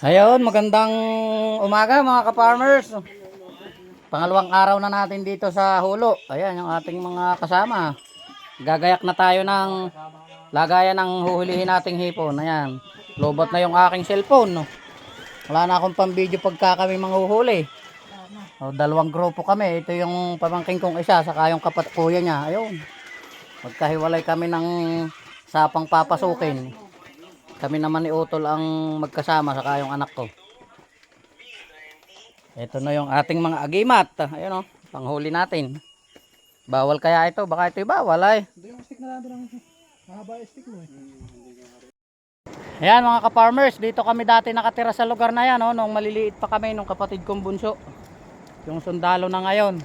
Ayun, magandang umaga mga ka-farmers. Pangalawang araw na natin dito sa hulo. Ayan, yung ating mga kasama. Gagayak na tayo ng lagayan ng huhulihin nating hipon. Ayan, lobot na yung aking cellphone. No? Wala na akong pang-video pagka kami manghuhuli. O, dalawang grupo kami. Ito yung pamangking kong isa, saka yung kapat kuya niya. Ayun. Magkahiwalay kami ng sapang papasukin. Kami naman ni Utol ang magkasama saka yung anak ko. Ito na yung ating mga agimat. Ayun o, panghuli natin. Bawal kaya ito? Baka ito'y bawal ay. Yung stick na lang mahaba yung stick mo eh. Ayan mga ka-farmers, dito kami dati nakatira sa lugar na yan, oh, nung maliliit pa kami, nung kapatid kong bunso. Yung sundalo na ngayon.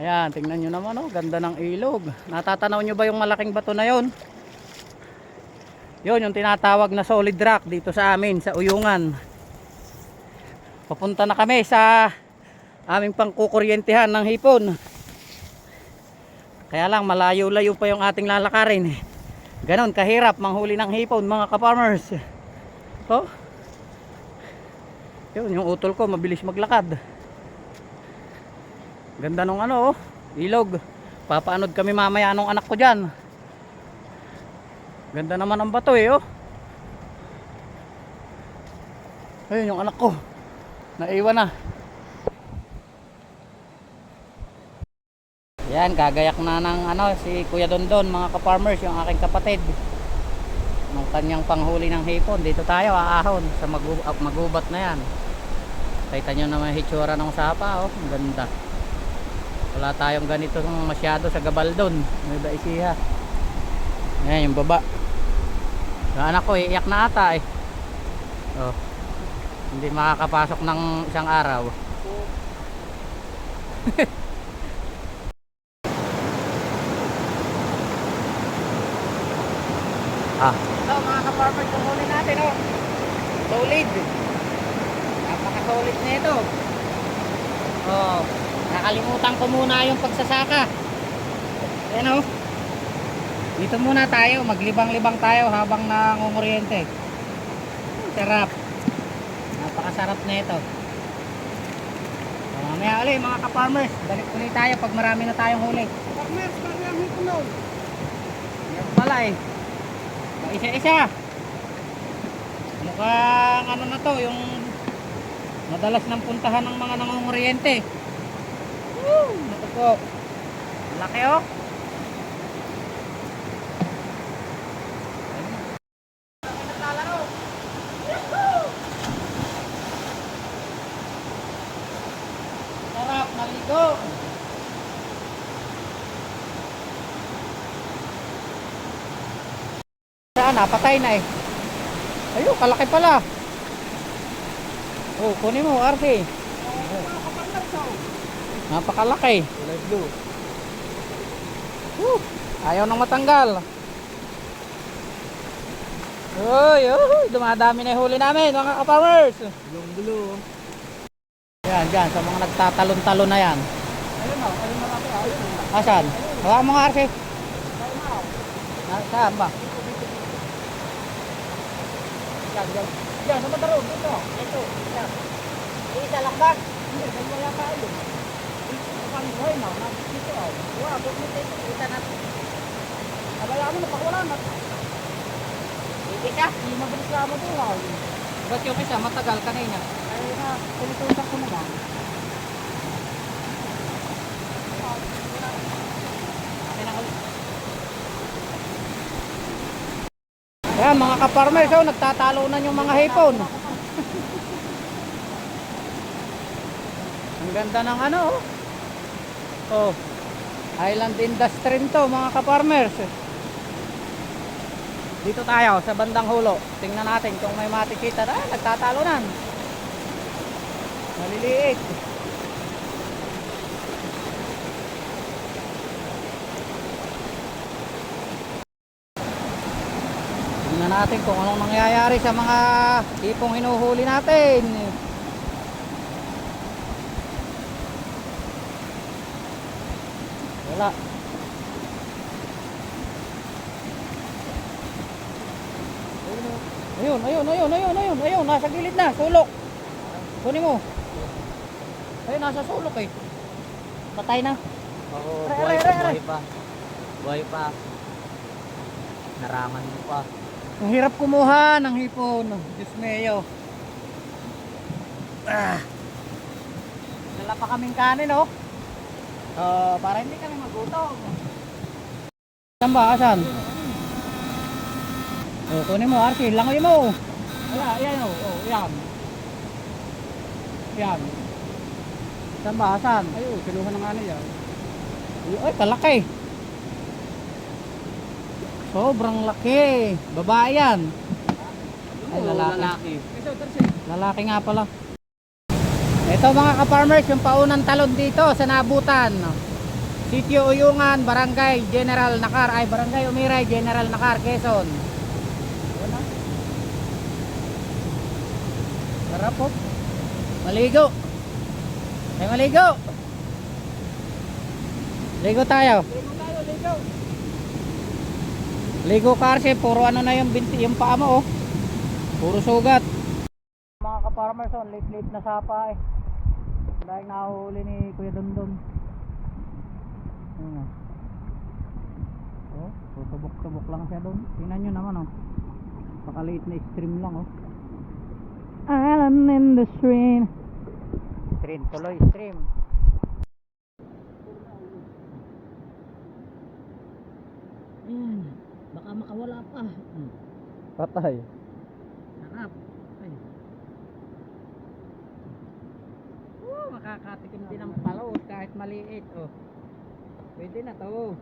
Ayan, tingnan nyo naman, oh, ganda ng ilog. Natatanaw nyo ba yung malaking bato na yon? Yun, yung tinatawag na solid rock dito sa amin, sa Uyungan. Papunta na kami sa aming pangkukuryentehan ng hipon. Kaya lang, malayo-layo pa yung ating lalakarin. Ganon, kahirap manghuli ng hipon mga ka-farmers. Oh. Yun, yung utol ko, mabilis maglakad. Ganda nung ano, oh, ilog. Papaanod kami mamaya nung anak ko dyan. Ganda naman ang bato eh, oh. Ayun yung anak ko. Naiwan na. Yan, gagayak na ng ano, si Kuya Dondon, mga ka-farmers, yung aking kapatid. Nung kanyang panghuli ng hipon. Dito tayo, aahon, sa magu- ah, magubat na yan. Kita nyo naman hitsura ng sapa, oh. Ang ganda. Wala tayong ganito masyado sa Gabaldon. May daisiha. Ayan, yung baba. Yung anak ko, iiyak na ata eh. Oh. Hindi makakapasok ng isang araw. Ah. Ito mga huli natin oh. Solid. Napaka-solid nito. Oh, nakalimutan ko muna yung pagsasaka. Ayan oh. Dito muna tayo, maglibang-libang tayo habang nangunguryente. Sarap. Napakasarap na ito. So, mamaya ulit mga ka-farmers, balik ulit tayo pag marami na tayong huli. Farmers, yung hipon nun? Yan pala eh. Isa-isa. Mukhang ano na to, yung madalas nang puntahan ng mga nangunguryente. Woo! Naku po. Laki oh. Sarap, naligo. Saan? Napatay na eh. Ayun, kalaki pala. Oh, kunin mo, Arke. Napakalaki. Go. Woo! Ayaw nang matanggal. Uy, uy, dumadami na yung huli namin, mga ka-farmers. Yung blue. Yan, dyan, sa mga nagtatalon-talon na yan. Ayun na, ayun na natin. Ayun. Asan? Hawa mo nga, Arke. Ah, Saan ba? Yan, yan. Yan, sa mataro. Dito. Ito. Yan. Isa lakbag. Hindi, dalawa yata ayun. Ang buhay na. Dito ay. Wow, bumiti. Isa na. Kabayaan mo, napakawala na. Isa. Hindi mabilis ka mo buhay. Ba't yung isa matagal kanina? Ay na, tulitutak ko naman. Ayan mga ka-farmers, oh, nagtatalunan yung mga hipon. Ang ganda ng ano, oh. Oh, Island Industry to mga ka-farmers. Dito tayo sa bandang hulo. Tingnan natin kung may matikita. Ah, nagtatalunan. Maliliit. Tingnan natin kung anong nangyayari sa mga tipong hinuhuli natin. Wala. Ayun, ayun, ayun, ayun, ayun, ayun, nasa gilid na, sulok. Kunin mo. Ayun, nasa sulok eh. Patay na. Oo, Aray, buhay aray, pa, aray, buhay pa. Buhay pa. Narangan mo pa. Ang hirap kumuha ng hipon. Diyos mayo. Ah. Dala pa kaming kanin, oh. Uh, para hindi kami magutom. Saan ba? Asan? Oh, kunin mo, Archie. Langoy mo. Ayan, ayan, oh. oh yan. Yan. Saan ba? Asan? Ayun, kiluha ng ano yan. Ay, kalaki. Sobrang laki. Babae yan. Ay, lalaki. Tarsi. Lalaki nga pala. Ito mga ka-farmers, yung paunang talon dito sa Nabutan. Sitio Uyungan, Barangay General Nakar, ay Barangay Umiray, General Nakar, Quezon. Sarap po. Maligo. Ay maligo. Ligo tayo. Ligo tayo, ligo. Ligo kasi puro ano na yung binti yung paa mo oh. Puro sugat. Mga ka-farmers on, late late na sapa eh. Dahil nahuhuli ni Kuya Dondon. Ayun oh. Oh, tutubok-tubok lang siya doon. Tingnan nyo naman oh. Pakaliit na stream lang oh. Island in the stream. Stream tuloy, stream. Ayan, baka makawala pa. Hmm. Patay. Sarap. Ay. Oh, makakatikim din ng palos kahit maliit. Oh. Pwede na to.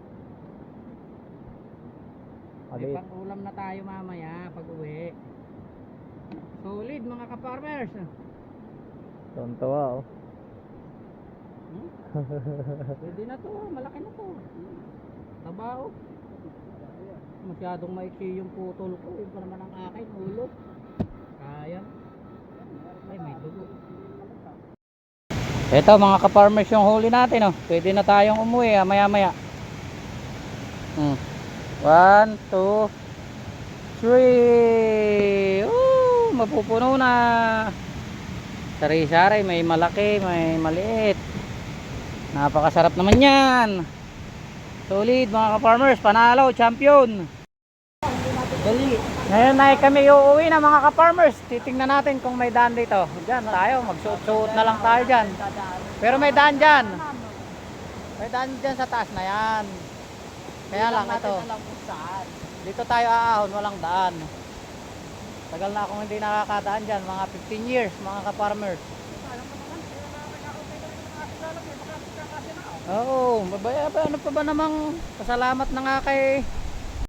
May pang ulam na tayo mamaya pag uwi. Solid mga ka-farmers. Tontawa oh. Hmm? Pwede na to, malaki na to. Tabaho. Masyadong maiksi yung putol ko. Yung pa naman ang akin, ulo. Kaya. Ay, may dugo. Ito mga ka-farmers yung huli natin. Oh. Pwede na tayong umuwi ah, maya maya. Hmm. One, two, three. Woo! Mapupuno na. Sari-sari, may malaki, may maliit. Napakasarap naman yan. Solid mga ka-farmers, panalo, champion. Dali. Ngayon na kami uuwi na mga ka-farmers. Titingnan natin kung may daan dito. Diyan tayo, magsuot-suot na lang tayo dyan. Pero may daan dyan. May daan dyan sa taas na yan. Kaya lang ito. Dito tayo aahon, walang daan. Tagal na akong hindi nakakadaan dyan, mga 15 years mga ka-farmers. Oo, ba? Ano pa ba namang pasalamat na nga kay